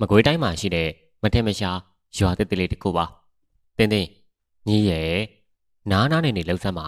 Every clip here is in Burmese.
မကွေးတိုင်းမှာရှိတဲ့မထင်မရှားရွာတစ်တလေးတစ်ခုပါတင်းတင်းညီရဲ့နားနားနေနေလှုပ်ဆက်မှာ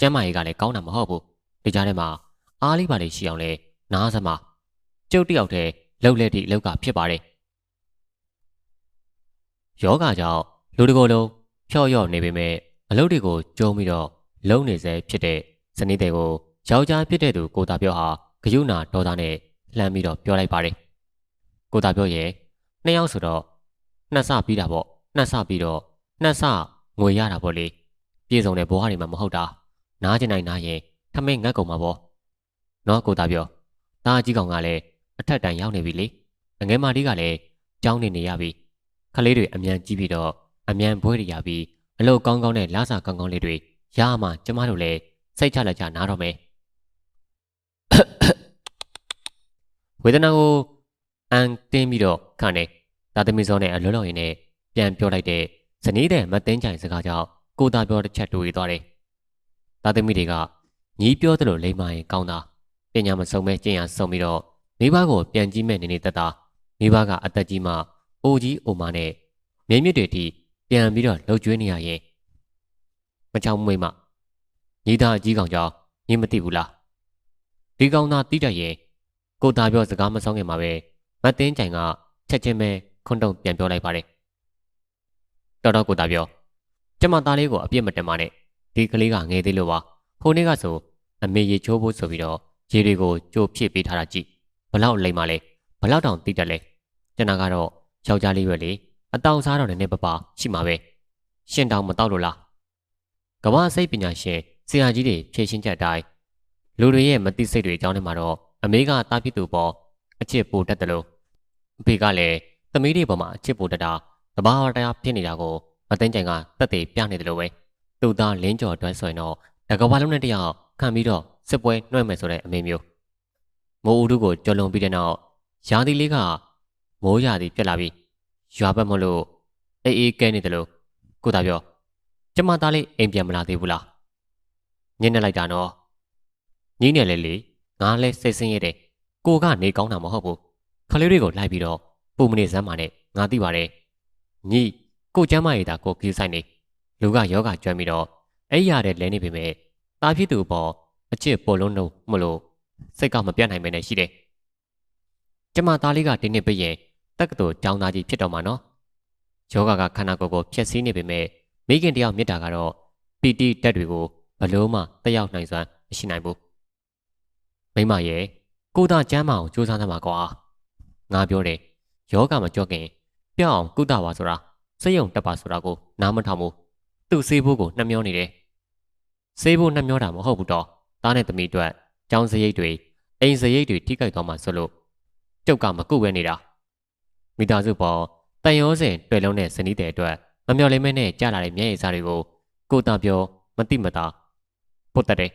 ကျမ်းမာရေးကလည်းကောင်းတာမဟုတ်ဘူးဒီကြားထဲမှာအားလေးပါလေးရှိအောင်လဲနားစမှာကျုပ်တယောက်တည်းလှုပ်လက်သည့်အလောက်ကဖြစ်ပါတယ်ယောဂကြောင့်လူတကိုယ်လုံးဖြော့ရော့နေပေမဲ့အလုပ်တွေကိုကြုံပြီးတော့လုံနေစေဖြစ်တဲ့ဇနီးတွေကိုယောက်ျားဖြစ်တဲ့သူကိုတာပြောဟာဂယုဏဒေါသနဲ့လှမ်းပြီးတော့ပြောလိုက်ပါတယ် ကိုတာပြောရဲ့နှစ်ယောက်ဆိုတော့နှစ်ဆပြီးတာပေါ့နှစ်ဆပြီးတော့နှစ်ဆငွေရတာပေါ့လေပြေဆုံးတဲ့ဘဝတွေမှာမဟုတ်တာနားကျင်နိုင်နားရင်ထမင်းငတ်ကုန်မှာပေါ့နော်ကိုတာပြောတားကြီးကောင်ကလည်းအထက်တန်ရောက်နေပြီလေငငယ်မလေးကလည်းကြောင်းနေနေရပြီခလေးတွေအမြန်ကြီးပြီးတော့အမြန်ဘွဲတွေရပြီးအလုပ်ကောင်းကောင်းနဲ့လာစာကောင်းကောင်းလေးတွေရမှကျမတို့လည်းစိတ်ချလက်ချနားတော့မယ်ဝေဒနာကို အန်တင်းပြီးတော့ခန့်နေတာသမီစောနဲ့အလွတ်လောက်ရင်နဲ့ပြန်ပြောလိုက်တဲ့ဇနီးတဲ့မသိန်းချိုင်စကားကြောင့်ကိုသားပြောတစ်ချက်တူရီသွားတယ်တာသမီတွေကညီးပြောသလိုလိမ္မာရင်ကောင်းတာပညာမဆုံးပဲကျင့်ရဆုံးပြီးတော့မိဘကိုပြန်ကြည့်မဲ့နေနေတတ်တာမိဘကအသက်ကြီးမှအိုကြီးအိုမနဲ့မြင်းမြစ်တွေထိပြန်ပြီးတော့လှုပ်ကျွေးနေရရင်မချောင်းမွေးမညီသားအကြီးကောင်ကြောင့်ညီမသိဘူးလားဒီကောင်သာတိတတ်ရင်ကိုသားပြောစကားမဆောင်ခင်မှာပဲ မတ်တင်းကြိုင်ကချက်ချင်းပဲခွန်းတုံပြန်ပြောလိုက်ပါတယ်တော်တော်ကိုသားပြောကျမသားလေးကိုအပြစ်မတင်ပါနဲ့ဒီကလေးကငယ်သေးလို့ပါဟိုနေ့ကဆိုအမေရေချိုးဖို့ဆိုပြီးတော့ရေတွေကိုကြိုဖြည့်ပေးထားတာကြည့်ဘလောက်လိမ့်ပါလဲဘလောက်တောင်တိတတ်လဲကျွန်တော်ကတော့ယောက်ျားလေးပဲလေအတောင်စားတော့လည်းနည်းပပရှိမှာပဲရှင်တောင်မတော့လို့လားကမ္ဘာစိတ်ပညာရှင်ဆရာကြီးတွေဖြည့်ရှင်းချက်အတိုင်းလူတွေရဲ့မသိစိတ်တွေအကြောင်းထဲမှာတော့အမေကတားဖြစ်သူပေါ်အချစ်ပိုတတ်တယ်လို့ အဖေကလည်းသမီးတွေပေါ်မှာအချစ်ပိုတတ်တာတဘာဝတရားဖြစ်နေတာကိုမသိန်းကြိုင်ကတက်သေးပြနေတယ်လို့ပဲသူ့သားလင်းကျော်တွဲဆိုရင်တော့တကဘာလုံးနဲ့တယောက်ခံပြီးတော့စစ်ပွဲနှွှဲမယ်ဆိုတဲ့အမေမျိုးမိုးဦးတို့ကိုကြော်လွန်ပြီးတဲ့နောက်ရာသီလေးကမိုးရာသီပြက်လာပြီးရွာဘက်မလို့အေးအေးကဲနေတယ်လို့ကိုသာပြောကျမသားလေးအိမ်ပြန်မလာသေးဘူးလားညနေလိုက်တာနော်ညီးနေလေလေငါလဲစိတ်ဆင်းရဲတယ်ကိုကနေကောင်းတာမဟုတ်ဘူး ခလေးတွေကိုလိုက်ပြီးတော့ပုံမနေစမ်းပါနဲ့ငါသိပါတယ်ညီကိုကျမ်းမရည်တာကိုကြည့်ဆိုင်နေလူကယောဂကျွမ်းပြီးတော့အဲ့ရတဲ့လဲနေပေမဲ့တာဖြစ်သူပေါ်အချစ်ပေါ်လုံးလုံးမလို့စိတ်ကမပြတ်နိုင်မနဲ့ရှိတယ်ကျမသားလေးကတင်းနေပြရင်တက္ကသိုလ်ကျောင်းသားကြီးဖြစ်တော့မှာနော်ယောဂကခန္ဓာကိုယ်ကိုဖျက်ဆီးနေပေမဲ့မိခင်တယောက်မြစ်တာကတော့ပီတိတက်တွေကိုဘလို့မှတက်ရောက်နိုင်စွမ်းမရှိနိုင်ဘူးမိမရဲ့ကိုသားကျမ်းမအောင်စူးစမ်းသမှာကွာ ငါပြောတယ်ယောဂမကြော့ခင်ပြောင်းအောင်ကုသပါဆိုတာစိတ်ယုံတက်ပါဆိုတာကိုနားမထောင်ဘူးသူ့ဆေးဖို့ကိုနှမျောနေတယ်ဆေးဖို့နှမျောတာမဟုတ်ဘူးတော့သားနဲ့သမီးအတွက်ကျောင်းစရိတ်တွေအိမ်စရိတ်တွေထိခိုက်သွားမှဆိုလို့ကျုပ်ကမကုတ်ဝဲနေတာမိသားစုပေါ်တန်ရောစင်တွေ့လုံးတဲ့ဇနီးတဲ့အတွက်မမျော်လင့်မဲနဲ့ကြာလာတဲ့မျက်ရည်စားတွေကိုကိုတာပြောမတိမတာပုတ်တက်တယ်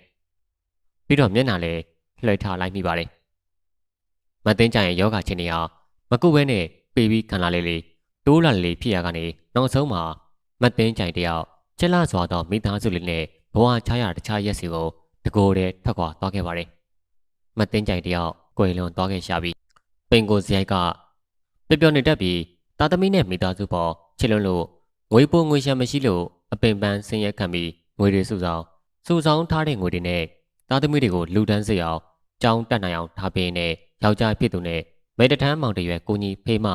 ပြီးတော့မျက်နှာလည်းလှည့်ထားလိုက်မိပါတယ် မသိန်းကြရဲ့ယောဂချင်းတွေဟာမကုတ်ဝဲနဲ့ပေပြီးခံလာလေလေတိုးလာလေဖြစ်ရကနေနောက်ဆုံးမှာမသိန်းကြိုင်တယောက်ချက်လာစွာသောမိသားစုလေးနဲ့ဘဝချားရတခြားရက်စီကိုတကိုယ်တည်းထွက်ခွာသွားခဲ့ပါတယ်မသိန်းကြိုင်တယောက်ကိုယ်လွန်သွားခဲ့ရှာပြီးပင်ကိုစရိုက်ကပျော်ပျော်နေတတ်ပြီးတာသမီနဲ့မိသားစုပေါ်ချစ်လွန်းလို့ငွေပိုငွေရှမ်းမရှိလို့အပင်ပန်းဆင်းရဲခံပြီးငွေတွေစုဆောင်စုဆောင်ထားတဲ့ငွေတွေနဲ့တာသမီတွေကိုလူဒန်းစေအောင်ကြောင်းတက်နိုင်အောင်ထားပေးနေ ယောက်ျားဖြစ်သူနဲ့မေတ္တမ်းမောင်တရွယ်ကိုကြီးဖေးမ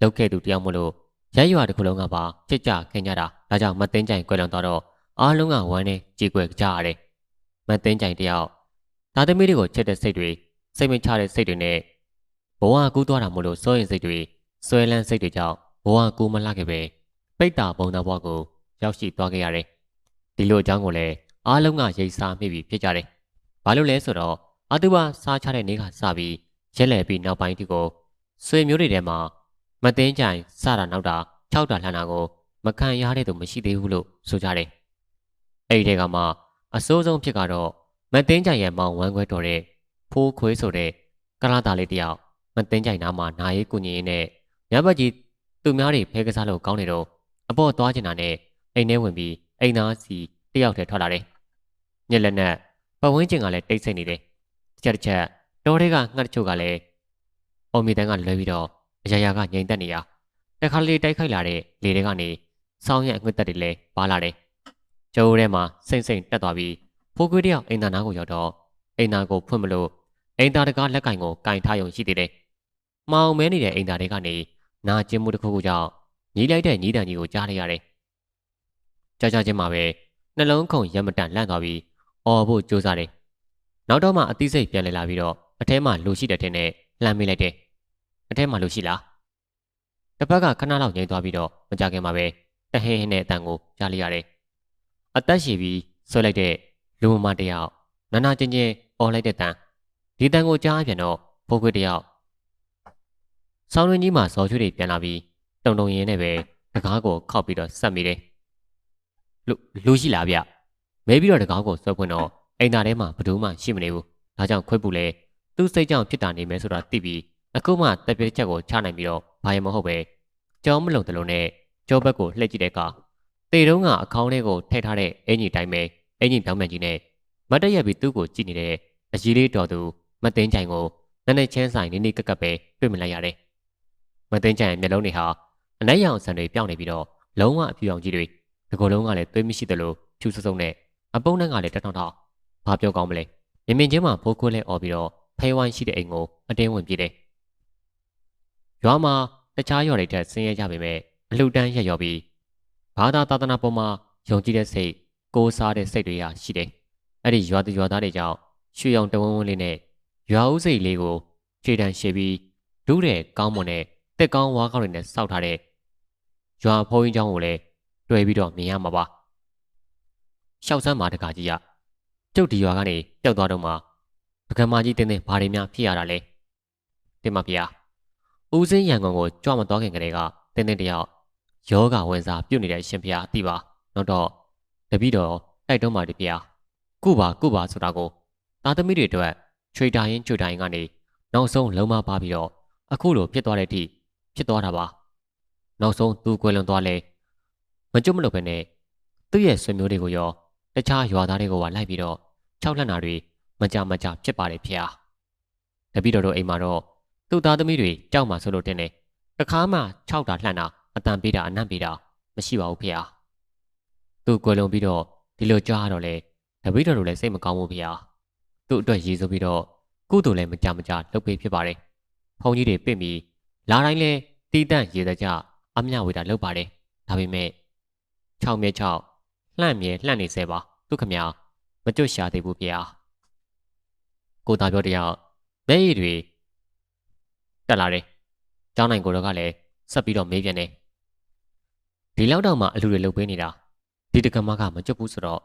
လောက်ခဲ့သူတယောက်မလို့ရိုက်ရွာတစ်ခုလုံးကပါချစ်ကြခင်ကြတာဒါကြောင့်မသိန်းကြိုင်ကွယ်လွန်သွားတော့အားလုံးကဝမ်းနဲ့ကြေကွယ်ကြရတယ်မသိန်းကြိုင်တယောက်တာသမီတွေကိုချစ်တဲ့စိတ်တွေစိတ်မချတဲ့စိတ်တွေနဲ့ဘဝကူးသွားတာမို့လို့စိုးရင်စိတ်တွေဆွဲလန်းစိတ်တွေကြောင့်ဘဝကူးမလှခဲ့ပဲပိတ်တာပုံသားဘဝကိုရောက်ရှိသွားခဲ့ရတယ်ဒီလိုအကြောင်းကိုလည်းအားလုံးကရိပ်စားမိပြီးဖြစ်ကြတယ်ဘာလို့လဲဆိုတော့အတူပါစားချတဲ့နေ့ကစပြီး ရက်လဲပြီးနောက်ပိုင်းဒီကိုဆွေမျိုးတွေထဲမှာမသိန်းကြိုင်စတာနောက်တာ၆တာလှမ်းတာကိုမခံရတဲ့သူမရှိသေးဘူးလို့ဆိုကြတယ်အဲ့ဒီကမှအစိုးဆုံးဖြစ်ကတော့မသိန်းကြိုင်ရဲ့မောင်ဝမ်းခွဲတော်တဲ့ဖိုးခွေးဆိုတဲ့ကလာတာလေးတယောက်မသိန်းကြိုင်နားမှာနာရေးကုညင်းနဲ့ညဘက်ကြီးသူများတွေဖဲကစားလို့ကောင်းနေတော့အပေါ်သွားချင်တာနဲ့အိမ်ထဲဝင်ပြီးအိမ်သားစီတယောက်တည်းထွက်လာတယ်ညက်လက်နဲ့ပဝင်းကျင်ကလည်းတိတ်ဆိတ်နေတယ်တစ်ချက်တစ်ချက် တောထဲကငှက်တချို့ကလည်းအော်မီတန်ကလွဲပြီးတော့အရာရာကငြိမ်သက်နေရတခါလေတိုက်ခိုက်လာတဲ့လေတွေကနေစောင်းရဲ့အငွေ့သက်တွေလည်းပါလာတယ်ကျိုးထဲမှာစိမ့်စိမ့်တက်သွားပြီးဖိုးကွေးတယောက်အိမ်သားနားကိုရောက်တော့အိမ်သားကိုဖွင့်မလို့အိမ်သားတကားလက်ကင်ကိုကင်ထားရုံရှိသေးတယ်။မောင်မဲနေတဲ့အိမ်သားတွေကနေနာကျင်းမှုတစ်ခုခုကြောင့်ညီးလိုက်တဲ့ညီးတန်ကြီးကိုကြားလိုက်ရတယ်။ကြာကြာချင်းမှာပဲနှလုံးခုန်ရမတန်လန့်သွားပြီးအော်ဖို့ကြိုးစားတယ်။နောက်တော့မှအသိစိတ်ပြန်လည်လာပြီးတော့ အထဲမှာလူရှိတဲ့ထင်းနဲ့လှမ်းမိလိုက်တယ်။အထဲမှာလူရှိလား။တစ်ဖက်ကခဏလောက်ငြိမ်သွားပြီးတော့မကြခင်မှာပဲတဟင်းဟင်းနဲ့အတန်ကိုကြားလိုက်ရတယ်။အသက်ရှည်ပြီးဆွဲလိုက်တဲ့လူမမတယောက်နာနာချင်းချင်းအော်လိုက်တဲ့တန်ဒီတန်ကိုကြားပြန်တော့ဖိုးခွေးတယောက်ဆောင်းရင်းကြီးမှာဇော်ချွေတွေပြန်လာပြီးတုံတုံရင်းနဲ့ပဲတကားကိုခောက်ပြီးတော့ဆက်မိတယ်လူလူရှိလားဗျမဲပြီးတော့တကားကိုဆွဲဖွင့်တော့အိမ်သားထဲမှာဘယ်သူမှရှိမနေဘူးဒါကြောင့်ခွေးပူလဲ သူ့စိတ်ကြောင့်ဖြစ်တာနေမယ်ဆိုတာသိပြီးအခုမှတက်ပြည့်ချက်ကိုချနိုင်ပြီးတော့ဘာရမဟုတ်ပဲကြောမလုံတလုံးနဲ့ကြောဘက်ကိုလှည့်ကြည့်တဲ့အခါတေတုံးကအခေါင်းထဲကိုထည့်ထားတဲ့အင်ကြီးတိုင်းပဲအင်ကြီးပြောင်းမြန်ကြီးနဲ့မတ်တရက်ပြီးသူ့ကိုကြည့်နေတဲ့အကြီးလေးတော်သူမသိန်းချိုင်ကိုနက်နက်ချင်းဆိုင်နေနေကက်ကပ်ပဲတွေ့မလိုက်ရတယ်။မသိန်းချိုင်ရဲ့မျက်လုံးတွေဟာအနက်ရောင်ဆန်တွေပြောင်းနေပြီးတော့လုံးဝအဖြူရောင်ကြီးတွေဒီကုလုံးကလည်းသွေးမရှိသလိုဖြူဆုပ်ဆုပ်နဲ့အပုံးနဲ့ကလည်းတထောင်ထောင်ဘာပြောကောင်းမလဲမြင်မြင်ချင်းမှာဖိုးခွဲလဲអော်ပြီးတော့ ဖေးဝိုင်းရှိတဲ့အိမ်ကိုအတင်းဝင်ပြေးတယ်။ရွာမှာတခြားရွာတွေထက်ဆင်းရဲကြပေမဲ့အလှူဒန်းရက်ရော်ပြီးဘာသာသာသနာပေါ်မှာယုံကြည်တဲ့စိတ်ကိုးစားတဲ့စိတ်တွေရရှိတယ်။အဲ့ဒီရွာသူရွာသားတွေကြောင့်ရွှေရောင်တဝန်းဝန်းလေးနဲ့ရွာဦးစိတ်လေးကိုခြေတံရှည်ပြီးဒုတဲ့ကောင်းမွန်တဲ့တက်ကောင်းဝါးကောင်းတွေနဲ့စောက်ထားတဲ့ရွာဖုံးကြီးเจ้าကိုလည်းတွေ့ပြီးတော့မြင်ရမှာပါရှောက်ဆန်းမာတကာကြီးကကျုပ်ဒီရွာကနေပျောက်သွားတော့မှ ပကံမကြီးတင်းတင်းဘာတွေများဖြစ်ရတာလဲတင်မဖေဦးစင်းရန်ကုန်ကိုကြွမသွားခင်ကလေးကတင်းတင်းတယောက်ယောဂဝင်စားပြုတ်နေတဲ့ရှင်ဖေအသိပါနောက်တော့တပည့်တော်တိုက်တော့မှတဖေကုပါကုပါဆိုတာကိုသားသမီးတွေအတွက်ချွေတာရင်ချွေတာရင်ကနေနောက်ဆုံးလုံးမပါပြီးတော့အခုလိုဖြစ်သွားတဲ့အထိဖြစ်သွားတာပါနောက်ဆုံးသူကွယ်လွန်သွားလဲမကြွမလို့ပဲနဲ့သူ့ရဲ့ဆွေမျိုးတွေကိုရောတခြားရွာသားတွေကိုပါလိုက်ပြီးတော့၆လက်နာတွေ မကြမကြဖြစ်ပါတယ်ဖေ။တပည့်တော်တို့အိမ်မှာတော့သူ့သားသမီးတွေကြောက်မှဆိုလို့တင်တယ်။တခါမှ၆တာလှန့်တာအတန်ပေးတာအနံ့ပေးတာမရှိပါဘူးဖေ။သူကွယ်လွန်ပြီးတော့ဒီလိုကြားရတော့လေတပည့်တော်တို့လည်းစိတ်မကောင်းဘူးဖေ။သူ့အတွက်ရည်စူးပြီးတော့ကုသိုလ်လည်းမကြမကြလုပ်ပေးဖြစ်ပါတယ်။ဖုန်ကြီးတွေပြင့်ပြီးလာတိုင်းလဲတီးတန့်ရေတကြအမျှဝေတာလုပ်ပါတယ်။ဒါပေမဲ့6မြဲ6လှန့်မြဲလှန့်နေစေပါသူခမညာမကြွရှာသေးဘူးဖေ။ ကိုသားပြောတရားမျက်ရည်တွေတက်လာတယ်။ကျောင်းနိုင်ကိုတော့ကလည်းဆက်ပြီးတော့မေးပြန်တယ်။ဒီလောက်တော့မှအလူတွေလုပ်ပေးနေတာဒီတကမကမကြွဘူးဆိုတော့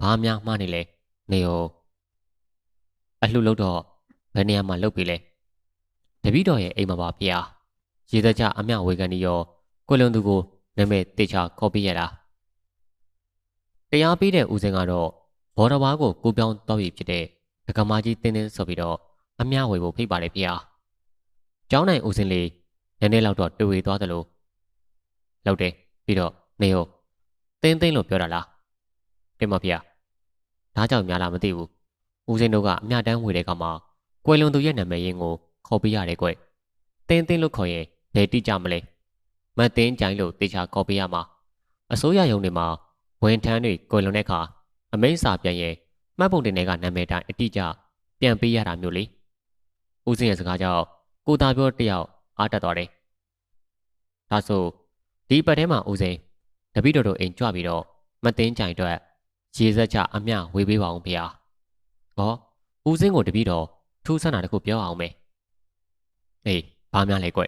ဘာများမှားနေလဲနေရောအလှလုပ်တော့ဘယ်နေရာမှာလုပ်ပြီလဲတပည့်တော်ရဲ့အိမ်မှာပါဗျာရေသက်ကြအမျှဝေကန်ဒီရောကိုလွန်သူကိုနာမည်တေချာခေါ်ပြရတာတရားပေးတဲ့ဦးစင်ကတော့ဘော်တော်ဘားကိုကိုပြောင်းတော့ပြီဖြစ်တဲ့ ဒကမာကြီးတင်းတင်းဆိုပြီးတော့အမျှဝေဖို့ဖိတ်ပါတယ်ဗျာကျောင်းနိုင်ဦးစင်လေးနည်းနည်းလောက်တော့တွေ့ဝေသွားသလိုလောက်တယ်ပြီးတော့နေရောတင်းတင်းလို့ပြောတာလားတင်ပါဗျာဒါကြောင့်များလားမသိဘူးဦးစင်းတို့ကအမျှတန်းဝေတဲ့ကမှာကွယ်လွန်သူရဲ့နာမည်ရင်းကိုခေါ်ပြရတယ်ကွ။တင်းတင်းလို့ခေါ်ရင်ဘယ်တိကြမလဲ။မတ်တင်းကြိုင်လို့တေချာခေါ်ပြရမှာ။အစိုးရရုံတွေမှာဝန်ထမ်းတွေကွယ်လွန်တဲ့အခါအမိန့်စာပြန်ရင် မှတ်ပုံတင်တွေကနာမည်တိုင်းအတိအကျပြန်ပေးရတာမျိုးလေ။ဦးစင်းရဲ့စကားကြောင့်ကိုသားပြောတယောက်အားတက်သွားတယ်။ဒါဆိုဒီပတ်ထဲမှာဦးစင်းတပည့်တော်တို့အိမ်ကြွပြီးတော့မတင်းကြိုင်အတွက်ရေစက်ချအမျှဝေပေးပါအောင်ဖေ။။ဟောဦးစင်းကိုတပည့်တော်ထူးဆန်းတာတခုပြောအောင်မယ်။အေးဘာများလဲကွ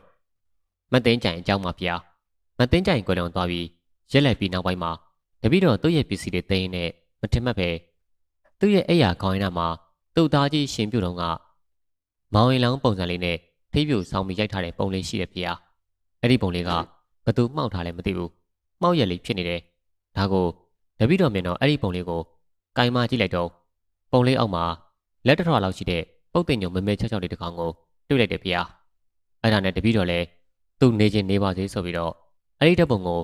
။မသိန်းကြိုင်အကြောင်းပါဗျာ။မသိန်းကြိုင်ကွယ်လွန်သွားပြီးရက်လက်ပြီးနောက်ပိုင်းမှာတပည့်တော်သူ့ရဲ့ပစ္စည်းတွေသိမ်းနေမထင်မှတ်ပဲ သူ့ရဲ့အိယာခေါင်းရင်းနာမှာသူ့သားကြီးရှင်ပြုတ်တော့ကမောင်ရင်လောင်းပုံစံလေးနဲ့ထိပ်ပြူဆောင်ပြီးရိုက်ထားတဲ့ပုံလေးရှိတယ်ဗျာ။အဲ့ဒီပုံလေးကဘသူမှောက်ထားလဲမသိဘူး။မှောက်ရက်လေးဖြစ်နေတယ်။ဒါကိုတပည့်တော်မြင်တော့အဲ့ဒီပုံလေးကိုကင်မကြည့်လိုက်တော့ပုံလေးအောက်မှာလက်တထွာလောက်ရှိတဲ့ပုတ်တင်ညုံမမဲချောက်ချောက်လေးတစ်ကောင်ကိုတွေ့လိုက်တယ်ဗျာအဲ့ဒါနဲ့တပည့်တော်လည်းသူ့နေချင်းနေပါသေးဆိုပြီးတော့အဲ့ဒီဓာတ်ပုံကို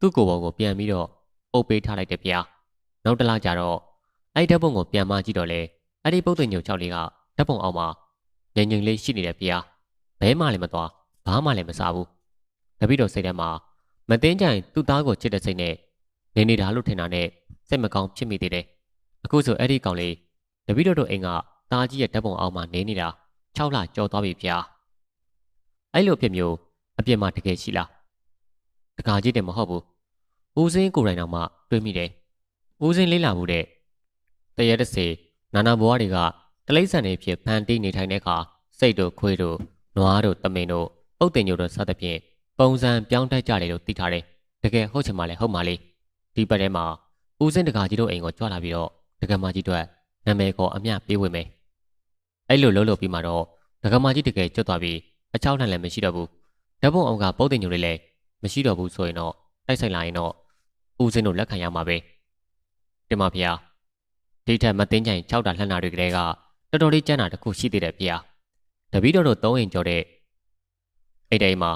သူ့ကိုယ်ပေါ်ကိုပြန်ပြီးတော့အုပ်ပေးထားလိုက်တယ်ဗျာနောက်တစ်လကြာတော့ အဲ့ဒီဓာတ်ပုံကိုပြန်မှကြည့်တော့လေအဲ့ဒီပုတ်တင်ညုံချောက်လေးကဓာတ်ပုံအောက်မှာငြိမ်ငြိမ်လေးရှိနေတယ်ဗျာဘဲမှလည်းမသွားဘာမှလည်းမစားဘူးတပည့်တော်စိတ်ထဲမှာမသိန်းကြိုင်သူ့သားကိုချစ်တဲ့စိတ်နဲ့နေနေတာလို့ထင်တာနဲ့စိတ်မကောင်းဖြစ်မိသေးတယ်အခုဆိုအဲ့ဒီကောင်လေးတပည့်တော်တို့အိမ်ကသားကြီးရဲ့ဓာတ်ပုံအောက်မှာနေနေတာ6လကြော်သွားပြီဗျာအဲ့လိုအဖြစ်မျိုးအပြစ်မှတကယ်ရှိလားတကာကြီးတယ်မဟုတ်ဘူးဦးစင်းကိုယ်တိုင်တော့မှတွေးမိတယ်ဦးစင်းလေးလာမှုတဲ့ တရက်တစ်စီနာနာဘွားတွေကတလိမ့်ဆန်တွေဖြစ်ဖန်တီးနေထိုင်တဲ့အခါစိတ်တို့ခွေးတို့နွားတို့တမင်တို့ပုတ်တင်ညိုတို့စသဖြင့်ပုံစံပြောင်းတတ်ကြတယ်လို့သိထားတယ်တကယ်ဟုတ်ချင်မှလည်းဟုတ်မှလေဒီပတ်ထဲမှာဦးစင်းတကာကြီးတို့အိမ်ကိုကြွလာပြီးတော့တကမာကြီးတို့နာမည်ကိုအမျှပေးဝင်မယ်အဲ့လိုလုံးလို့ပြီးမှတော့တကမာကြီးတကယ်ကျွတ်သွားပြီးအချောင်းနဲ့လည်းမရှိတော့ဘူးဓာတ်ပုံအောင်ကပုတ်တင်ညိုတွေလည်းမရှိတော့ဘူးဆိုရင်တော့တိုက်ဆိုင်လာရင်တော့ဦးစင်းတို့လက်ခံရမှာပဲတင်ပါဗျာ ဒီထက်မသိန်းကြိုင်6တာလှမ်းတာတွေကလေးကတော်တော်လေးကြမ်းတာတစ်ခုရှိသေးတယ်ဗျာတပီးတော်တို့3အိမ်ကျော်တဲ့အဲ့ဒီမှာ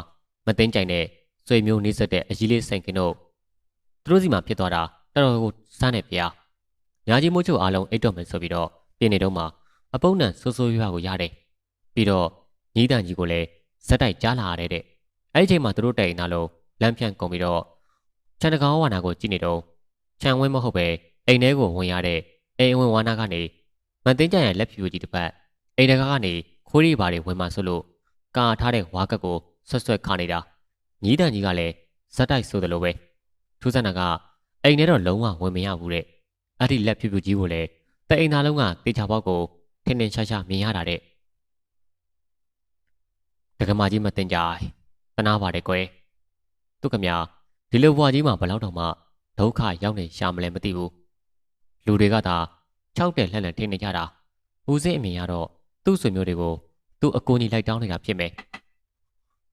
မသိန်းကြိုင်တဲ့ဆွေမျိုးနှိစက်တဲ့အကြီးလေးဆိုင်ကင်တို့သူတို့စီမှာဖြစ်သွားတာတော်တော်ကိုစမ်းနေဗျာညာကြီးမိုးချုပ်အားလုံးအိတ်တော့မယ်ဆိုပြီးတော့ပြင်နေတော့မှအပုံးနံဆိုးဆိုးရွားကိုရတယ်ပြီးတော့ညီးတန်ကြီးကိုလည်းဇက်တိုက်ကြားလာရတဲ့တဲ့အဲ့ဒီချိန်မှာသူတို့တိုင်နာလုံးလမ်းဖြန့်ကုန်ပြီးတော့ချန်တကောင်ဝါနာကိုကြည့်နေတော့ချန်ဝင်းမဟုတ်ပဲအိမ်ထဲကိုဝင်ရတဲ့ အိမ်ဝင်ဝါနာကနေမန်သိန်းကြရဲ့လက်ဖြူကြီးတစ်ပတ်အိမ်တကားကနေခိုးရီပါတွေဝင်မှဆိုလို့ကာထားတဲ့ဝါကက်ကိုဆွတ်ဆွတ်ခါနေတာညီးတန်ကြီးကလည်းဇက်တိုက်ဆိုတယ်လို့ပဲထူးဆန်းတာကအိမ်ထဲတော့လုံးဝဝင်မရဘူးတဲ့အဲ့ဒီလက်ဖြူဖြူကြီးကိုလည်းတအိမ်သားလုံးကတေချာပေါက်ကိုထင်းထင်းရှားရှားမြင်ရတာတဲ့တက္ကမကြီးမတင်ကြတနာပါတယ်ကွယ်သူကမြဒီလိုဘွားကြီးမှာဘလောက်တောင်မှဒုက္ခရောက်နေရှာမလဲမသိဘူး လူတွေကသာ၆တဲ့လှက်လှက်ထင်းနေကြတာဦးစင်းအမြင်ကတော့သူ့ဆွေမျိုးတွေကိုသူ့အကူကြီးလိုက်တောင်းနေတာဖြစ်မယ်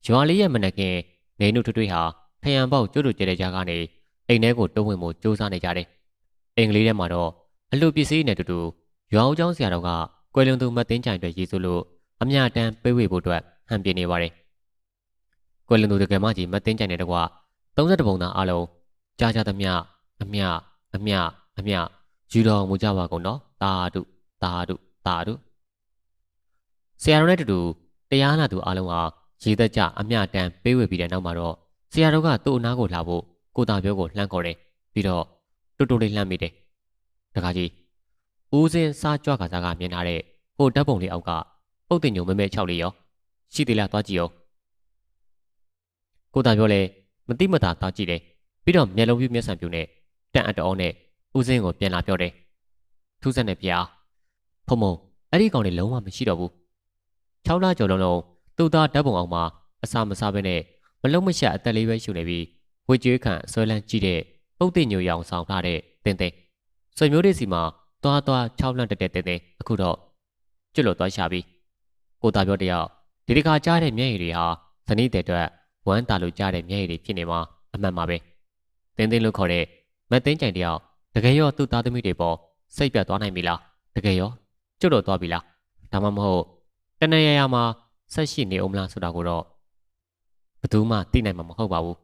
ရွာလေးရဲ့မနက်ကင်နေနုထွထွေးဟာထရံပေါက်ကျွတ်တို့ကျတဲ့ကြားကနေအိမ်ထဲကိုတုံးဝင်မှုစူးစမ်းနေကြတယ်အိမ်ကလေးထဲမှာတော့အလှပစ္စည်းနဲ့တူတူရွာဦးကျောင်းဆရာတော်ကကွယ်လွန်သူမသိန်းကြိုင်တွေရည်စုလို့အမြတမ်းပေးဝေဖို့အတွက်ဟန်ပြနေပါတယ်ကွယ်လွန်သူတကယ်မကြီးမသိန်းကြိုင်တဲ့တကွာ32ပုံသားအလုံးကြားကြသမျှအမြအမြအမြ ယူတော်မူကြပါကုန်နော်တာတုတာတုတာတုဆရာတော်နဲ့တူတူတရားနာသူအလုံးဟာရေသက်ကြအမြတမ်းပေးဝေပြီးတဲ့နောက်မှာတော့ဆရာတော်ကသူ့အနားကိုလာဖို့ကိုတာပြောကိုလှမ်းခေါ်တယ်ပြီးတော့တူတူလေးလှမ်းမိတယ်တခါကြီးဦးစင်းစားကြွကစားကမြင်ထားတဲ့ဟိုဓာတ်ပုံလေးအောက်ကပုတ်တင်ညုံမဲမဲ6လေးရောရှိသေးလားသွားကြည့်ရောကိုတာပြောလဲမတိမတာသွားကြည့်တယ်ပြီးတော့မျက်လုံးပြူးမျက်စံပြူးနဲ့တန်အတော်နဲ့ ဦးစင်းကိုပြန်လာပြောတယ်ထူးဆန်းတဲ့ဗျာဖုံဖုံအဲ့ဒီကောင်လေးလုံးဝမရှိတော့ဘူး6လကျော်လုံးလုံးသူ့သားဓာတ်ပုံအောင်မှာအစာမစားဘဲနဲ့မလုံးမရှက်အသက်လေးပဲရှူနေပြီးဝေကျွေးခံဆွဲလန်းကြည့်တဲ့ပုတ်တင်ညိုရောင်ဆောင်ထားတဲ့တင်းတင်းဆွေမျိုးတွေစီမှာသွားသွား6လန့်တက်တဲ့တင်းတင်းအခုတော့ကျွတ်လို့သွားရှာပြီးကိုသားပြောတယောက်ဒီတခါကြားတဲ့မျက်ရည်တွေဟာဇနီးတဲ့အတွက်ဝမ်းတာလို့ကြားတဲ့မျက်ရည်တွေဖြစ်နေမှာအမှန်ပါပဲတင်းတင်းလို့ခေါ်တဲ့မသိန်းကြိုင်တယောက် တကယ်ရောသူ့သားသမီးတွေပေါ်စိတ်ပြတ်သွားနိုင်ပြီလားတကယ်ရောကျွတ်တော့သွားပြီလားဒါမှမဟုတ်တဏှာရရမှာဆက်ရှိနေအောင်မလားဆိုတာကိုတော့ဘယ်သူမှသိနိုင်မှာမဟုတ်ပါဘူး